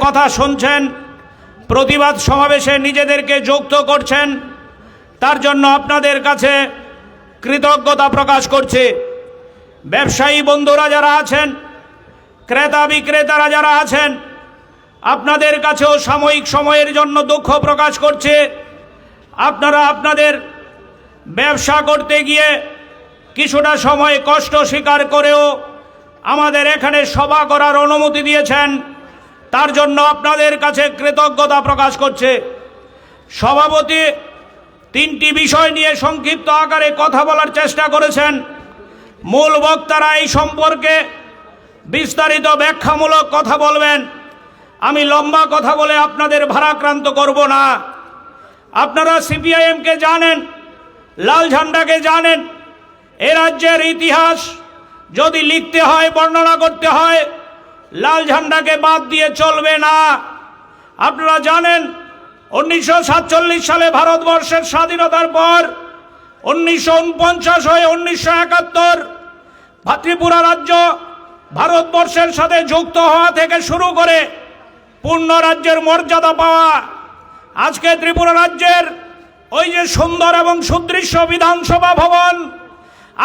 কথা শুনছেন, প্রতিবাদ সমাবেশে নিজেদেরকে যুক্ত করছেন, তার জন্য আপনাদের কাছে কৃতজ্ঞতা প্রকাশ করছে। ব্যবসায়ী বন্ধুরা যারা আছেন, ক্রেতা বিক্রেতারা যারা আছেন, আপনাদের কাছেও সাময়িক সময়ের জন্য দুঃখ প্রকাশ করছে। আপনারা আপনাদের ব্যবসা করতে গিয়ে কিছুটা সময় কষ্ট স্বীকার করেও আমাদের এখানে সভা করার অনুমতি দিয়েছেন। তার জন্য আপনাদের কাছে কৃতজ্ঞতা প্রকাশ করছে। সভাপতি তিনটি বিষয় নিয়ে সংক্ষিপ্ত আকারে কথা বলার চেষ্টা করেছেন। মূল বক্তারা এই সম্পর্কে বিস্তারিত ব্যাখ্যামূলক কথা বলবেন। আমি লম্বা কথা বলে আপনাদের ভারাক্রান্ত করব না। আপনারা সিপিআইএমকে জানেন, লাল ঝান্ডাকে জানেন। এ রাজ্যের ইতিহাস যদি লিখতে হয়, বর্ণনা করতে হয় লাল ঝান্ডাকে বাদ দিয়ে চলবে না। আপনারা জানেন, উনিশশো সাতচল্লিশ সালে ভারতবর্ষের স্বাধীনতার পর, উনিশশো উনপঞ্চাশ হয়ে উনিশশো একাত্তর ত্রিপুরা রাজ্য ভারতবর্ষের সাথে যুক্ত হওয়া থেকে শুরু করে পূর্ণ রাজ্যের মর্যাদা পাওয়া, আজকে ত্রিপুরা রাজ্যের ওই যে সুন্দর এবং সুদৃশ্য বিধানসভা ভবন,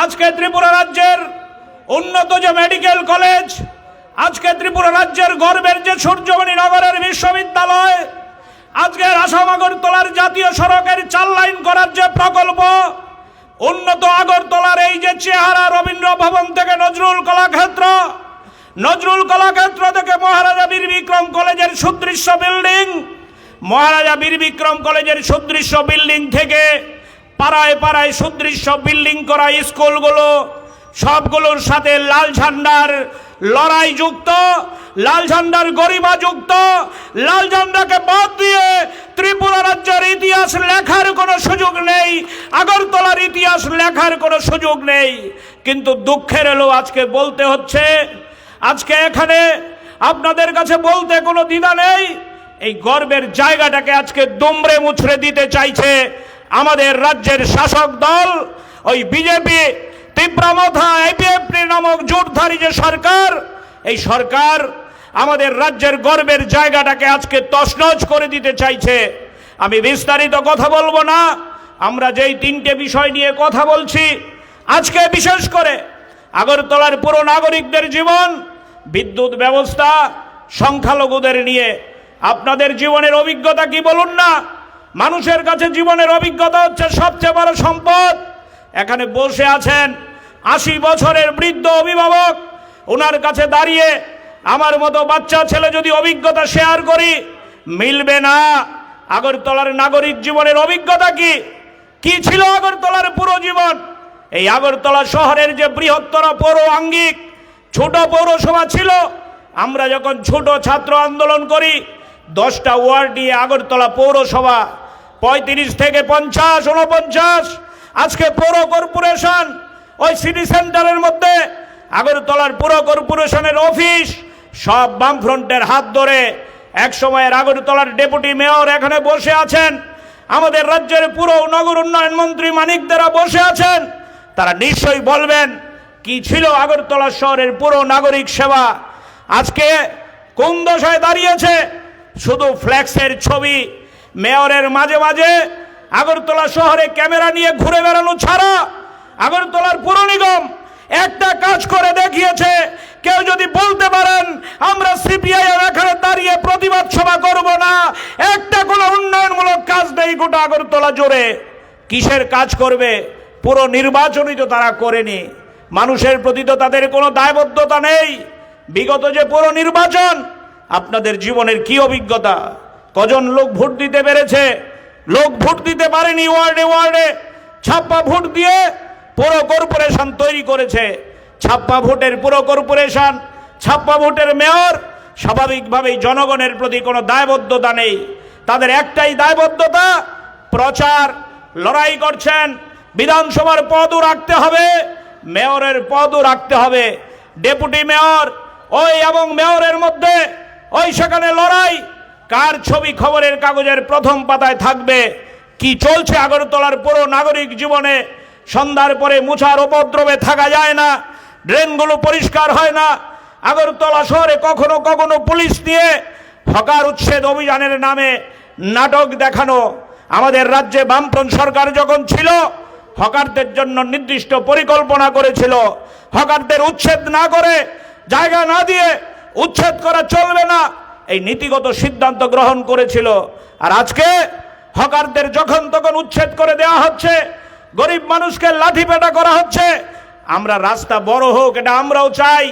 আজকে ত্রিপুরা রাজ্যের উন্নত যে মেডিকেল কলেজ আজকে ত্রিপুরা রাজ্যের গর্বের যে সূর্যমণি নগরের বিশ্ববিদ্যালয় আজকের আসাম আগরতলার জাতীয় সড়কের চার লাইন করার যে প্রকল্প, উন্নত আগরতলার এই যে চেহারা রবীন্দ্র ভবন থেকে নজরুল কলাক্ষেত্র নজরুল কলাক্ষেত্র থেকে মহারাজা বীর বিক্রম কলেজের সুদৃশ্য বিল্ডিং, মহারাজা বীর বিক্রম কলেজের সুদৃশ্য বিল্ডিং থেকে পাড়ায় পাড়ায় সুদৃশ্য বিল্ডিং করা স্কুলগুলো, সবগুলোর সাথে লাল ঝান্ডার লড়াই যুক্ত, লাল ঝান্ডার গরিমা যুক্ত, লাল ঝান্ডাকে বাদ দিয়ে ত্রিপুরা রাজ্যের ইতিহাস লেখার কোনো সুযোগ নেই, আগরতলার ইতিহাস লেখার কোনো সুযোগ নেই। কিন্তু দুঃখের এলো আজকে বলতে হচ্ছে, আজকে এখানে আপনাদের কাছে বলতে কোনো দ্বিধা নেই, এই গর্বের জায়গাটাকে আজকে দুমড়ে মুছড়ে দিতে চাইছে আমাদের রাজ্যের শাসক দল, ওই বিজেপি তীব্রামথা এপিএফটি নামক জোটধারী যে সরকার, এই সরকার আমাদের রাজ্যের গর্বের জায়গাটাকে আজকে তছনছ করে দিতে চাইছে। আমি বিস্তারিত কথা বলব না, আমরা যেই তিনটে বিষয় নিয়ে কথা বলছি, আজকে বিশেষ করে আগরতলার পুরো নাগরিকদের জীবন, বিদ্যুৎ ব্যবস্থা, সংখ্যালঘুদের নিয়ে। আপনাদের জীবনের অভিজ্ঞতা কি বলুন না? মানুষের কাছে জীবনের অভিজ্ঞতা হচ্ছে সবচেয়ে বড় সম্পদ। এখানে বসে আছেন আশি বছরের বৃদ্ধ অভিভাবক। ওনার কাছে দাঁড়িয়ে আমার মতো বাচ্চা ছেলে যদি অভিজ্ঞতা শেয়ার করি, মিলবে না। আগরতলার নাগরিক জীবনের অভিজ্ঞতা কি? কি ছিল আগরতলার পুরো জীবন? এই আগরতলা শহরের যে বৃহত্তর পৌর আঙ্গিক, ছোট পৌরসভা ছিল, আমরা যখন ছোট ছাত্র আন্দোলন করি, দশটা ওয়ার্ড নিয়ে আগরতলা পৌরসভা, পঁয়ত্রিশ থেকে পঞ্চাশ উনপঞ্চাশ আজকে পৌর কর্পোরেশন ওই সিটি সেন্টারের মধ্যে আগরতলার পুর কর্পোরেশনের অফিস সব বামফ্রন্টের হাত ধরে এক সময়ের আগরতলার ডেপুটি মেয়র এখানে বসে আছেন। আমাদের রাজ্যের পুরো নগর উন্নয়ন মন্ত্রী মানিকদেরা বসে আছেন। তারা নিশ্চয়ই বলবেন, কি ছিল আগরতলা শহরের পুরো নাগরিক সেবা? আজকে কোন দশায় দাঁড়িয়েছে? শুধু ফ্ল্যাক্সের ছবি মেয়রের মাঝে মাঝে আগরতলা শহরে ক্যামেরা নিয়ে ঘুরে বেড়ানো ছাড়া আগরতলার পুর নিগম একটা কাজ করে দেখিয়েছে। কেউ যদি বলতে পারেন, আমরা সিপিআইএম এখানে দাঁড়িয়ে প্রতিবাদ সভা করব না। একটা কোনো উন্নয়নমূলক কাজ নেই গোটা আগরতলা জোরে কিসের কাজ করবে? পুরো নির্বাচনই তো তারা করেনি। মানুষের প্রতি তো তাদের কোনো দায়বদ্ধতা নেই। বিগত যে পুরো নির্বাচন, আপনাদের জীবনের কি অভিজ্ঞতা? কজন লোক ভোট দিতে পেরেছে? লোক ভোট দিতে পারেনি ওয়ার্ডে ওয়ার্ডে। ছাপ্পা ভোট দিয়ে পুরো কর্পোরেশন তৈরি করেছে। ছাপ্পা ভোটের পুরো কর্পোরেশন, ছাপ্পা ভোটের মেয়র, স্বাভাবিকভাবেই জনগণের প্রতি কোনো দায়বদ্ধতা নেই। তাদের একটাই দায়বদ্ধতা, প্রচার। লড়াই করছেন, বিধানসভার পদও রাখতে হবে, মেয়রের পদও রাখতে হবে। ডেপুটি মেয়র, ওই এবং মেয়রের মধ্যে, ওই সেখানে লড়াই। কার ছবি খবরের কাগজের প্রথম পাতায় থাকবে? কি চলছে আগরতলার পুরো নাগরিক জীবনে? সন্ধ্যার পরে মুছার উপদ্রবে থাকা যায় না, ড্রেনগুলো পরিষ্কার হয় না। আগরতলা শহরে কখনো কখনো পুলিশ নিয়ে হকার উচ্ছেদ অভিযানের নামে নাটক দেখানো। আমাদের রাজ্যে বামফ্রন্ট সরকার যখন ছিল, হকারদের জন্য নির্দিষ্ট পরিকল্পনা করেছিল। হকারদের উচ্ছেদ না করে, জায়গা না দিয়ে উচ্ছেদ করা চলবে না। এই নীতিগত সিদ্ধান্ত গ্রহণ করেছিল। আর আজকে হকারদের যখন তখন উচ্ছেদ করে দেওয়া হচ্ছে, গরিব মানুষকে লাঠি পেটা করা হচ্ছে, আমরা রাস্তা বড় হোক, এটা আমরাও চাই,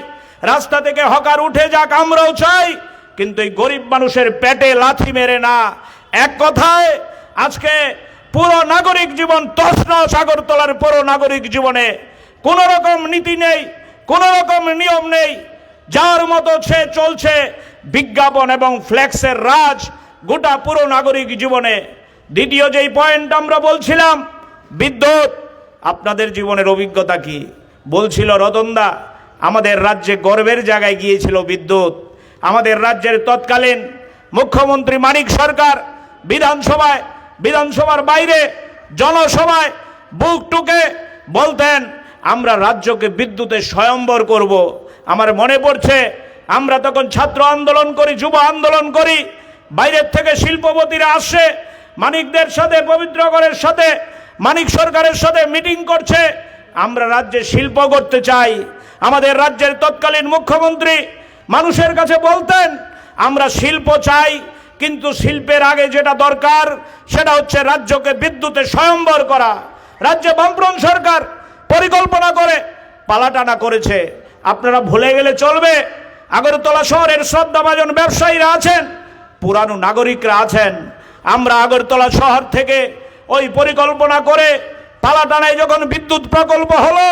রাস্তা থেকে হকার উঠে যাক, আমরাও চাই, কিন্তু এই গরিব মানুষের পেটে লাথি মেরে না। এক কথায়, আজকে পুরো নাগরিক জীবন তসন সাগর তোলার পুরো নাগরিক জীবনে। কোনো রকম নীতি নেই, কোনো রকম নিয়ম নেই যার মতো সে চলছে বিজ্ঞাপন এবং ফ্ল্যাক্সের রাজ গোটা পুরো নাগরিক জীবনে। দ্বিতীয় যেই পয়েন্ট আমরা বলছিলাম, বিদ্যুৎ। আপনাদের জীবনের অভিজ্ঞতা কি? বলছিল রতনদা, আমাদের রাজ্যে গর্বের জায়গায় গিয়েছিল বিদ্যুৎ। আমাদের রাজ্যের তৎকালীন মুখ্যমন্ত্রী মানিক সরকার বিধানসভায়, বিধানসভার বাইরে জনসভায় বুক টুকে বলতেন, আমরা রাজ্যকে বিদ্যুতে স্বয়ম্বর করব। আমার মনে পড়ছে, আমরা তখন ছাত্র আন্দোলন করি, যুব আন্দোলন করি, বাইরের থেকে শিল্পপতিরা আসছে মানিকদের সাথে পবিত্রগড়ের সাথে, মানিক সরকারের সাথে মিটিং করছে, আমরা রাজ্যে শিল্প করতে চাই। আমাদের রাজ্যের তৎকালীন মুখ্যমন্ত্রী মানুষের কাছে বলতেন, আমরা শিল্প চাই, কিন্তু শিল্পের আগে যেটা দরকার, সেটা হচ্ছে রাজ্যকে বিদ্যুতে স্বয়ম্বর করা। রাজ্যে বামফ্রন্ট সরকার পরিকল্পনা করে, পালাটানা করেছে। আপনারা ভুলে গেলে চলবে। আগরতলা শহরের শ্রদ্ধাভাজন ব্যবসায়ীরা আছেন, পুরানো নাগরিকরা আছেন। আমরা আগরতলা শহর থেকে ওই পরিকল্পনা করে পালাটানায় যখন বিদ্যুৎ প্রকল্প হলো,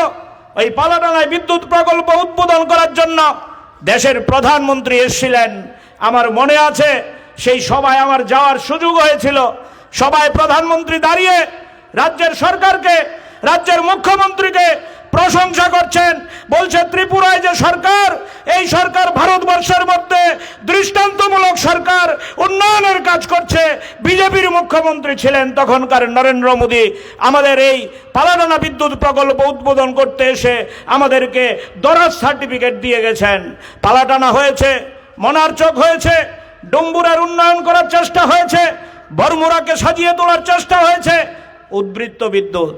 ওই পালাটানায় বিদ্যুৎ প্রকল্প উদ্বোধন করার জন্য দেশের প্রধানমন্ত্রী এসেছিলেন। আমার মনে আছে, সেই সভায় আমার যাওয়ার সুযোগ হয়েছিল। সবাই প্রধানমন্ত্রী দাঁড়িয়ে রাজ্যের সরকারকে, রাজ্যের মুখ্যমন্ত্রীকে প্রশংসা করছেন, বলছে ত্রিপুরায় যে সরকার, এই সরকার ভারতবর্ষের মধ্যে দৃষ্টান্তমূলক সরকার উন্নয়নের কাজ করছে। বিজেপির মুখ্যমন্ত্রী ছিলেন তখনকার নরেন্দ্র মোদী। আমাদের এই পালাডানা বিদ্যুৎ প্রকল্প উদ্বোধন করতে এসে আমাদেরকে দরাজ সার্টিফিকেট দিয়ে গেছেন। পালাটানা হয়েছে মনারচক হয়েছে, ডুম্বুরের উন্নয়ন করার চেষ্টা হয়েছে বরমুরাকে সাজিয়ে তোলার চেষ্টা হয়েছে। উদ্বৃত্ত বিদ্যুৎ।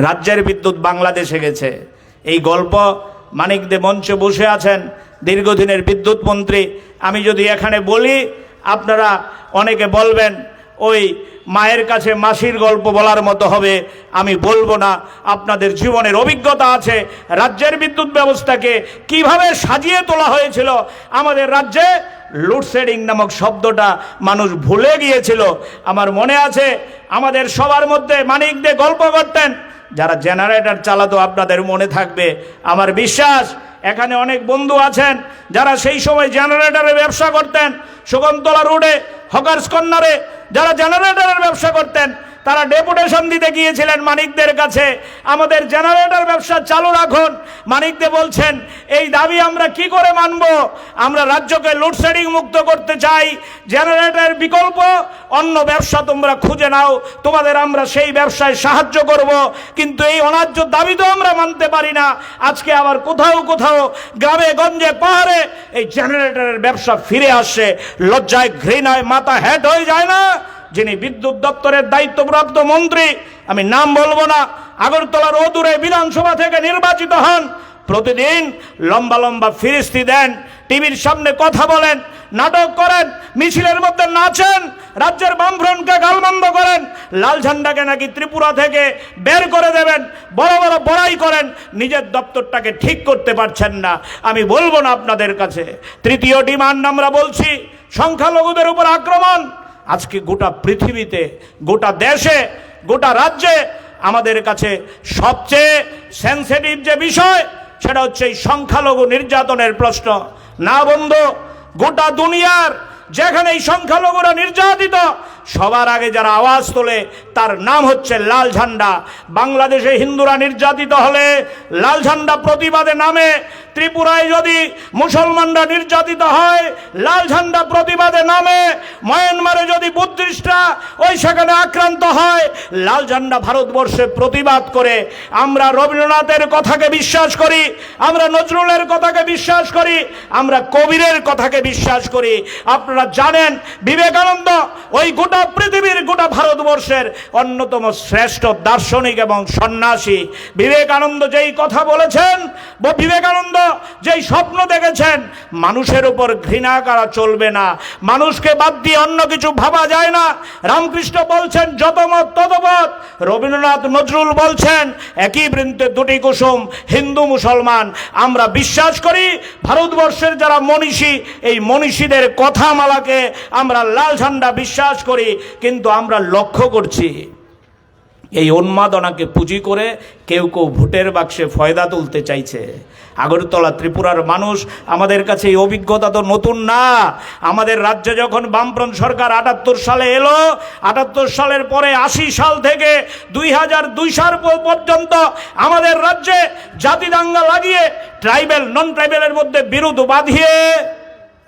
রাজ্যের বিদ্যুৎ বাংলাদেশে গেছে। এই গল্প মানিক দে মঞ্চে বসে আছেন দীর্ঘদিনের বিদ্যুৎ মন্ত্রী। আমি যদি এখানে বলি, আপনারা অনেকে বলবেন, ওই মায়ের কাছে মাসির গল্প বলার মতো হবে। আমি বলব না। আপনাদের জীবনের অভিজ্ঞতা আছে। রাজ্যের বিদ্যুৎ ব্যবস্থাকে কীভাবে সাজিয়ে তোলা হয়েছিল? আমাদের রাজ্যে লোডশেডিং নামক শব্দটা মানুষ ভুলে গিয়েছিল। আমার মনে আছে, আমাদের সবার মধ্যে মানিক দিয়ে গল্প করতেন। যারা জেনারেটর চালাতো আপনাদের মনে থাকবে। আমার বিশ্বাস, এখানে অনেক বন্ধু আছেন যারা সেই সময় জেনারেটরের ব্যবসা করতেন। সুগন্তলা রোডে, হকার্স কর্নারে যারা জেনারেটরের ব্যবসা করতেন তারা ডেপুটেশন দিতে গিয়েছিলেন মানিকদের কাছে। আমাদের জেনারেটর ব্যবসা চালু রাখুন। মানিকদে বলছেন, এই দাবি আমরা কি করে মানব? আমরা রাজ্যকে লোডশেডিং মুক্ত করতে চাই। জেনারেটরের বিকল্প, অন্য ব্যবসা তোমরা খুঁজে নাও। তোমাদের আমরা সেই ব্যবসায় সাহায্য করব। কিন্তু এই অন্যায্য দাবি তো আমরা মানতে পারি না। আজকে আবার কোথাও কোথাও, গ্রামে, গঞ্জে, পাহাড়ে এই জেনারেটরের ব্যবসা ফিরে আসছে লজ্জায় ঘৃণায় মাথা হ্যাট হয়ে যায় না? যিনি বিদ্যুৎ দপ্তরের দায়িত্বপ্রাপ্ত মন্ত্রী, আমি নাম বলব না আগরতলার অদূরে বিধানসভা থেকে নির্বাচিত হন। প্রতিদিন লম্বা লম্বা ফিরিস্তি দেন, টিভির সামনে কথা বলেন, নাটক করেন, মিছিলের মধ্যে নাচেন, রাজ্যের বামফ্রন্টকে গালমন্দ করেন, লাল ঝান্ডাকে নাকি ত্রিপুরা থেকে বের করে দেবেন, বড় বড় বড়াই করেন, নিজের দপ্তরটাকে ঠিক করতে পারছেন না। আমি বলব না আপনাদের কাছে, তৃতীয় ডিমান্ড আমরা বলছি, সংখ্যালঘুদের উপর আক্রমণ। আজকে গোটা পৃথিবীতে, গোটা দেশে, গোটা রাজ্যে আমাদের কাছে সবচেয়ে সেন্সিটিভ যে বিষয়, সেটা হচ্ছে এই সংখ্যালঘু নির্যাতনের প্রশ্ন। না বন্ধু, গোটা দুনিয়ার যেখানে এই সংখ্যালঘুরা নির্যাতিত সবার আগে যারা আওয়াজ তোলে, তার নাম হচ্ছে লাল ঝান্ডা। বাংলাদেশে হিন্দুরা নির্যাতিত হলে লাল ঝান্ডা প্রতিবাদে নামে। ত্রিপুরায় যদি মুসলমানরা নির্যাতিত হয়, লাল ঝান্ডা প্রতিবাদে নামে। মায়ানমারে যদি বুদ্ধিস্টরা ওই সেখানে আক্রান্ত হয়, লাল ঝান্ডা ভারতবর্ষে প্রতিবাদ করে। আমরা রবীন্দ্রনাথের কথাকে বিশ্বাস করি, আমরা নজরুলের কথাকে বিশ্বাস করি, আমরা কবিরের কথাকে বিশ্বাস করি। আপনারা জানেন, বিবেকানন্দ ওই গোটা পৃথিবীর, গোটা ভারতবর্ষের অন্যতম শ্রেষ্ঠ দার্শনিক এবং সন্ন্যাসী বিবেকানন্দ যেই কথা বলেছেন বিবেকানন্দ যেই স্বপ্ন দেখেছেন, মানুষের উপর ঘৃণা করা চলবে না। মানুষকে বাদ দিয়ে অন্য কিছু ভাবা যায় না। রামকৃষ্ণ বলছেন, যত মত, তত মত। রবীন্দ্রনাথ নজরুল বলছেন, একই বৃন্তে দুটি কুসুম, হিন্দু, মুসলমান। আমরা বিশ্বাস করি, ভারতবর্ষের যারা মনীষী, এই মনীষীদের কথামালাকে আমরা লাল ঝান্ডা বিশ্বাস করি। কিন্তু আমরা লক্ষ্য করছি, এই উন্মাদনাকে পুঁজি করে কেউ কেউ ভোটের বাক্সে ফয়দা তুলতে চাইছে। আগরতলা ত্রিপুরার মানুষ, আমাদের কাছে এই অভিজ্ঞতা তো নতুন না। আমাদের রাজ্যে যখন বামফ্রন্ট সরকার আটাত্তর সালে এলো, আটাত্তর সালের পরে আশি সাল থেকে দুই হাজার দুই সাল পর্যন্ত আমাদের রাজ্যে জাতি দাঙ্গা লাগিয়ে, ট্রাইবেল নন ট্রাইবেলের মধ্যে বিরোধ বাঁধিয়ে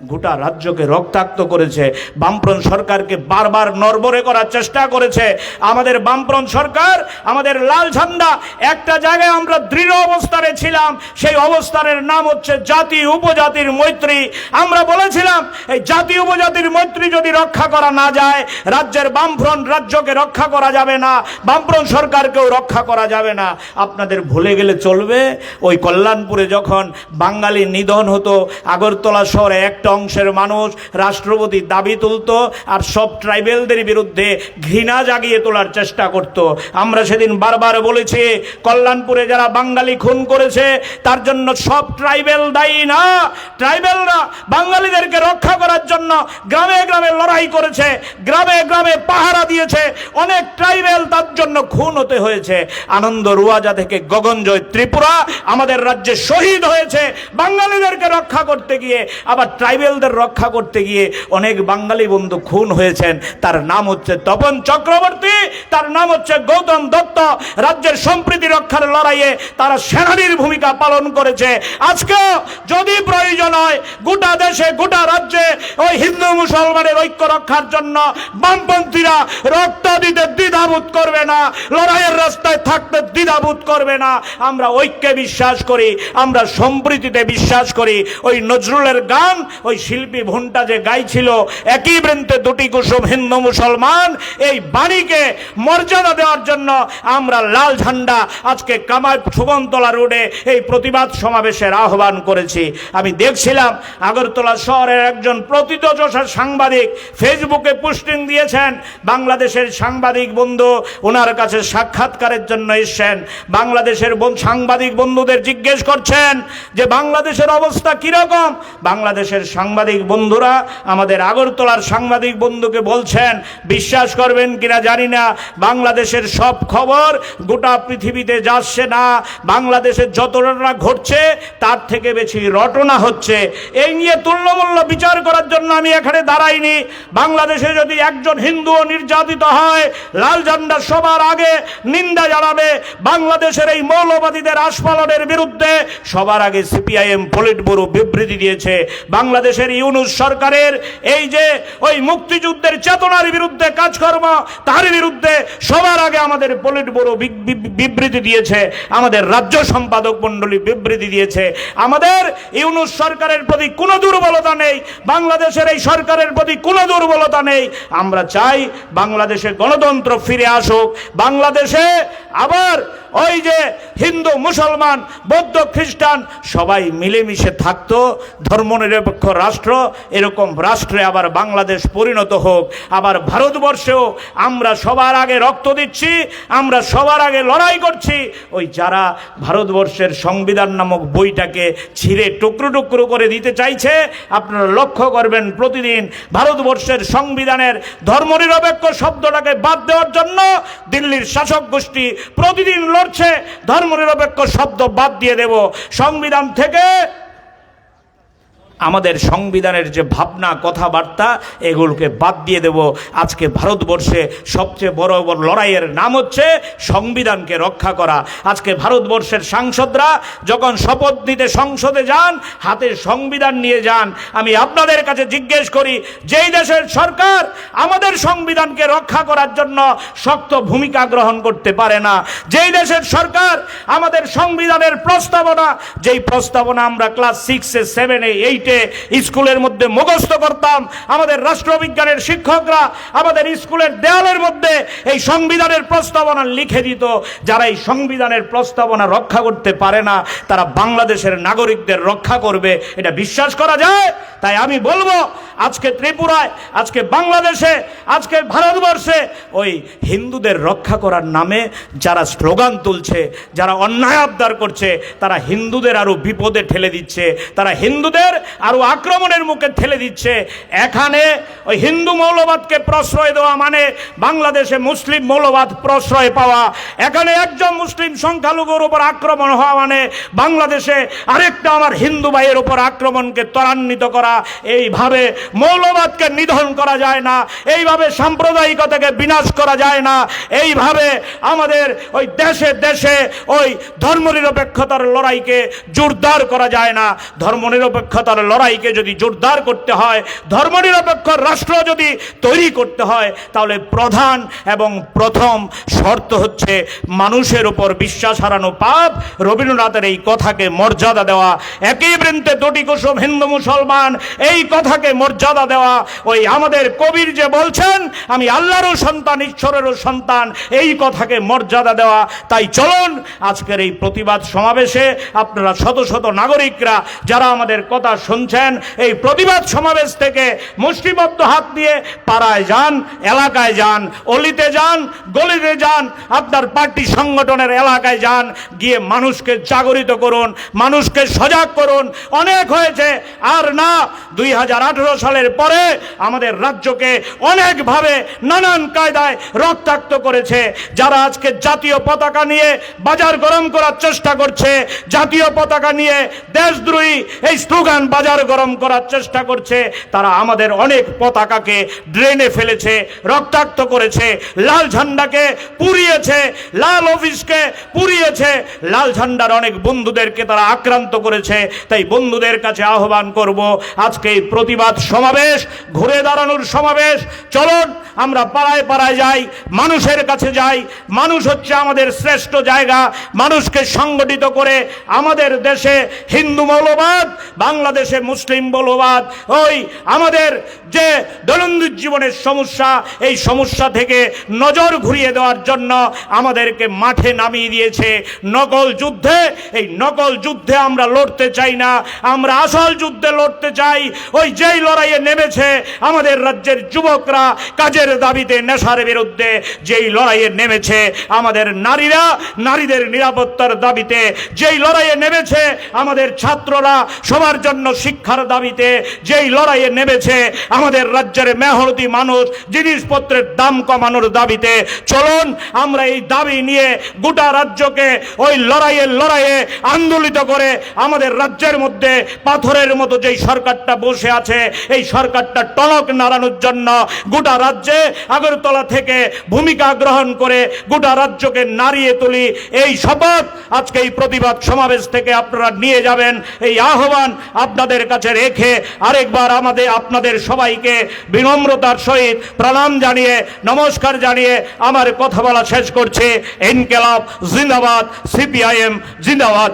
গোটা রাজ্যকে রক্তাক্ত করেছে। বামফ্রন্ট সরকারকে বারবার নরবরে করার চেষ্টা করেছে। আমাদের বামফ্রন্ট সরকার, আমাদের লাল ঝান্ডা, একটা জায়গায় আমরা দৃঢ় অবস্থানে ছিলাম, সেই অবস্থানের নাম হচ্ছে জাতি উপজাতির মৈত্রী। আমরা বলেছিলাম, এই জাতি উপজাতির মৈত্রী যদি রক্ষা করা না যায়, রাজ্যের বামফ্রন্ট রাজ্যকে রক্ষা করা যাবে না, বামফ্রন্ট সরকারকেও রক্ষা করা যাবে না। আপনাদের ভুলে গেলে চলবে। ওই কল্যাণপুরে যখন বাঙালি নিধন হতো, আগরতলা শহরে একটা অংশের মানুষ রাষ্ট্রপতি দাবি তুলতো আর সব ট্রাইবেলদের বিরুদ্ধে ঘৃণা জাগিয়ে তোলার চেষ্টা করত। আমরা সেদিন বারবার বলেছি, কল্যাণপুরে যারা বাঙালি খুন করেছে, তার জন্য সব ট্রাইবেল দায়ী না। ট্রাইবেলরা বাঙালিদেরকে রক্ষা করার জন্য গ্রামে গ্রামে লড়াই করেছে, গ্রামে গ্রামে পাহারা দিয়েছে। অনেক ট্রাইবেল তার জন্য খুন হতে হয়েছে। আনন্দ রুয়াজা থেকে গগনজয় ত্রিপুরা, আমাদের রাজ্যে শহীদ হয়েছে। বাঙালিদেরকে রক্ষা করতে গিয়ে আবার ট্রাইবেলদের রক্ষা করতে গিয়ে অনেক বাঙালি বন্ধু খুন হয়েছেন। তার নাম হচ্ছে তপন চক্রবর্তী, তার নাম হচ্ছে গৌতম দত্ত। রাজ্যের সম্প্রীতি রক্ষার লড়াইয়ে তারা সেনানীর ভূমিকা পালন করেছে। আজকে যদি প্রয়োজন হয়, গোটা দেশে, গোটা রাজ্যে ওই হিন্দু মুসলমানের ঐক্য রক্ষার জন্য বামপন্থীরা রক্ত দিতে দ্বিধাবোধ করবে না, লড়াইয়ের রাস্তায় থাকতে দ্বিধাবোধ করবে না। আমরা ঐক্যে বিশ্বাস করি, আমরা সম্প্রীতিতে বিশ্বাস করি, ওই নজরুলের গান ওই শিল্পী ভুনটা যে গাইছিল, একই বৃন্তে দুটি কুসুম হিন্দু মুসলমান, এই বাণীকে মর্যাদা দেওয়ার জন্য আমরা লাল ঝান্ডা আজকে কামাই সুবন্তলা রোডে এই প্রতিবাদ সমাবেশের আহ্বান করেছি। আমি দেখছিলাম আগরতলা শহরের একজন প্রতিতযশা সাংবাদিক ফেসবুকে পোস্টিং দিয়েছেন, বাংলাদেশের সাংবাদিক বন্ধু, ওনার কাছে সাক্ষাৎকারের জন্য এসছেন। বাংলাদেশের সাংবাদিক বন্ধুদের জিজ্ঞেস করছেন যে, বাংলাদেশের অবস্থা কীরকম? বাংলাদেশের সাংবাদিক বন্ধুরা, আমাদের আগরতলার সাংবাদিক বন্ধুকে বলছেন, বিশ্বাস করবেন কিনা জানি না, বাংলাদেশের সব খবর গোটা পৃথিবীতে যাচ্ছে না বাংলাদেশের যত ঘটনা ঘটছে, তার থেকে বেশি রটনা হচ্ছে। এই নিয়ে তুল্যমূল্য বিচার করার জন্য আমি এখানে দাঁড়াইনি। বাংলাদেশে যদি একজন হিন্দুও নির্যাতিত হয়, লাল ঝান্ডা সবার আগে নিন্দা জানাবে। বাংলাদেশের এই মৌলবাদীদের আস্ফালনের বিরুদ্ধে সবার আগে সিপিআইএম পলিট ব্যুরো বিবৃতি দিয়েছে। বাংলাদেশের ইউনুস সরকারের এই যে ওই মুক্তিযুদ্ধের চেতনার বিরুদ্ধে কাজকর্ম তার বিরুদ্ধে সবার আগে আমাদের পলিট ব্যুরো বিবৃতি দিয়েছে, আমাদের রাজ্য সম্পাদক মণ্ডলী বিবৃতি দিয়েছে। আমাদের ইউনুস সরকারের প্রতি কোনো দুর্বলতা নেই, বাংলাদেশের এই সরকারের প্রতি কোনো দুর্বলতা নেই। আমরা চাই বাংলাদেশে গণতন্ত্র ফিরে আসুক, বাংলাদেশে আবার ওই যে হিন্দু, মুসলমান, বৌদ্ধ, খ্রিস্টান সবাই মিলেমিশে থাকতো, ধর্মনিরপেক্ষ রাষ্ট্র এরকম রাষ্ট্রে আবার বাংলাদেশ পরিণত হোক, আবার ভারতবর্ষেও আমরা সবার আগে রক্ত দিচ্ছি, আমরা সবার আগে লড়াই করছি। ওই যারা ভারতবর্ষের সংবিধান নামক বইটাকে ছিঁড়ে টুকরো টুকরো করে দিতে চাইছে, আপনারা লক্ষ্য করবেন প্রতিদিন ভারতবর্ষের সংবিধানের ধর্মনিরপেক্ষ শব্দটাকে বাদ দেওয়ার জন্য দিল্লির শাসক গোষ্ঠী প্রতিদিন লড়ছে, ধর্মনিরপেক্ষ শব্দ বাদ দিয়ে দেব। সংবিধান থেকে আমাদের সংবিধানের যে ভাবনা, কথাবার্তা, এগুলোকে বাদ দিয়ে দেব। আজকে ভারতবর্ষে সবচেয়ে বড় বড় লড়াইয়ের নাম হচ্ছে সংবিধানকে রক্ষা করা। আজকে ভারতবর্ষের সাংসদরা যখন শপথ নিতে সংসদে যান, হাতে সংবিধান নিয়ে যান। আমি আপনাদের কাছে জিজ্ঞেস করি, যেই দেশের সরকার আমাদের সংবিধানকে রক্ষা করার জন্য শক্ত ভূমিকা গ্রহণ করতে পারে না, যেই দেশের সরকার আমাদের সংবিধানের প্রস্তাবনা, যেই প্রস্তাবনা আমরা ক্লাস সিক্সে সেভেনে এইটে স্কুলের মধ্যে মুখস্থ করতাম। আমাদের রাষ্ট্রবিজ্ঞানের শিক্ষকরা আমাদের স্কুলের দেওয়ালের মধ্যে এই সংবিধানের প্রস্তাবনা লিখে দিত। যারা এই সংবিধানের প্রস্তাবনা রক্ষা করতে পারে না, তারা বাংলাদেশের নাগরিকদের রক্ষা করবে। এটা বিশ্বাস করা যায়? তাই আমি বলব, আজকে ত্রিপুরায়, আজকে বাংলাদেশে, আজকে ভারতবর্ষে ওই হিন্দুদের রক্ষা করার নামে যারা স্লোগান তুলছে, যারা অন্যায় আবদার করছে, তারা হিন্দুদের আরও বিপদে ঠেলে দিচ্ছে। তারা হিন্দুদের আরও আক্রমণের মুখে ঠেলে দিচ্ছে। এখানে ওই হিন্দু মৌলবাদকে প্রশ্রয় দেওয়া মানে বাংলাদেশে মুসলিম মৌলবাদ প্রশ্রয় পাওয়া। এখানে একজন মুসলিম সংখ্যালঘুর উপর আক্রমণ হওয়া মানে বাংলাদেশে আরেকটা আমার হিন্দু ভাইয়ের উপর আক্রমণকে ত্বরান্বিত করা। এইভাবে মৌলবাদকে নিধন করা যায় না, এইভাবে সাম্প্রদায়িকতাকে বিনাশ করা যায় না। এইভাবে আমাদের ওই দেশে দেশে ওই ধর্মনিরপেক্ষতার লড়াইকে জোরদার করা যায় না। ধর্মনিরপেক্ষতার লড়াইকে যদি জোরদার করতে হয়, ধর্মনিরপেক্ষ রাষ্ট্র যদি তৈরি করতে হয়, তাহলে প্রধান এবং প্রথম শর্ত হচ্ছে মানুষের উপর বিশ্বাস হারানো পাপ। রবীন্দ্রনাথের এই কথাকে মর্যাদা দেওয়া, একই বৃন্তে দুটি কুসুম হিন্দু মুসলমান, এই কথাকে মর্যাদা দেওয়া, ওই আমাদের কবির যে বলছেন, আমি আল্লাহরও সন্তান, ঈশ্বরেরও সন্তান, এই কথাকে মর্যাদা দেওয়া। তাই চলুন আজকের এই প্রতিবাদ সমাবেশে আপনারা শত শত নাগরিকরা, যারা আমাদের কথা শুনছেন, এই প্রতিবাদ সমাবেশ থেকে মুষ্টিবদ্ধ হাত দিয়ে পাড়ায় যান, এলাকায় যান, অলিতে যান, গলিতে যান, আপনার পার্টি সংগঠনের এলাকায় যান, গিয়ে মানুষকে জাগরিত করুন, মানুষকে সজাগ করুন। অনেক হয়েছে, আর না, দুই হাজার আঠেরো সালের পরে আমাদের রাজ্যকে অনেকভাবে নানান কায়দায় রক্তাক্ত করেছে। যারা আজকে জাতীয় পতাকা নিয়ে বাজার গরম করার চেষ্টা করছে, জাতীয় পতাকা নিয়ে দেশদ্রোহী এই স্লোগান বাজার গরম করার চেষ্টা করছে, তারা আমাদের অনেক পতাকাকে ড্রেনে ফেলেছে, রক্তাক্ত করেছে, লাল ঝান্ডাকে পুড়িয়েছে, লাল অফিসকে পুড়িয়েছে। লাল ঝান্ডার অনেক বন্ধুদেরকে তারা আক্রান্ত করেছে, তাই বন্ধুদের কাছে আহ্বান করব, আজকে এই প্রতিবাদ সমাবেশ, ঘুরে দাঁড়ানোর সমাবেশ। চলুন, আমরা পাড়ায় পাড়ায় যাই, মানুষের কাছে যাই, মানুষ হচ্ছে আমাদের শ্রেষ্ঠ জায়গা, মানুষকে সংগঠিত করে আমাদের দেশে হিন্দু মৌলবাদ, বাংলাদেশে মুসলিম মৌলবাদ ওই আমাদের যে দৈনন্দিন জীবনের সমস্যা, এই সমস্যা থেকে নজর ঘুরিয়ে দেওয়ার জন্য আমাদেরকে মাঠে নামিয়ে দিয়েছে নকল যুদ্ধে। এই নকল যুদ্ধে আমরা লড়তে চাই না, আমরা আসল যুদ্ধে লড়তে চাই। ওই যেই লড়াইয়ে নেমেছে আমাদের রাজ্যের যুবকরা কাজের দাবিতে নেশার বিরুদ্ধে, যেই লড়াইয়ে নেমেছে আমাদের নারীরা, নারীদের নিরাপত্তার দাবিতে, যেই লড়াইয়ে নেমেছে আমাদের ছাত্ররা, সবার জন্য শিক্ষার দাবিতে যেই লড়াইয়ে নেমেছে আমাদের রাজ্যের মেহনতি মানুষ, জিনিসপত্রের দাম কমানোর দাবিতে। চলুন, আমরা এই দাবি নিয়ে গোটা রাজ্যকে ওই লড়াইয়ের লড়াইয়ে আন্দোলিত করে আমাদের রাজ্যের মধ্যে পাথরের মতো যেই সরকারটা বসে আছে, এই সরকারটা টনক নাড়ানোর জন্য গোটা রাজ্যে আগরতলা থেকে ভূমিকা গ্রহণ করে গোটা রাজ্যকে নাড়িয়ে তুলি। এই শপথ আজকে এই প্রতিবাদ সমাবেশ থেকে আপনারা নিয়ে যাবেন। এই আহ্বান আপনাদের কাছে রেখে আরেকবার আমাদের আপনাদের সবাইকে বিনম্রতার সহিত প্রণাম জানিয়ে, নমস্কার জানিয়ে আমার কথা বলা শেষ করছে। ইনকেলাব জিন্দাবাদ, সিপিআইএম জিন্দাবাদ।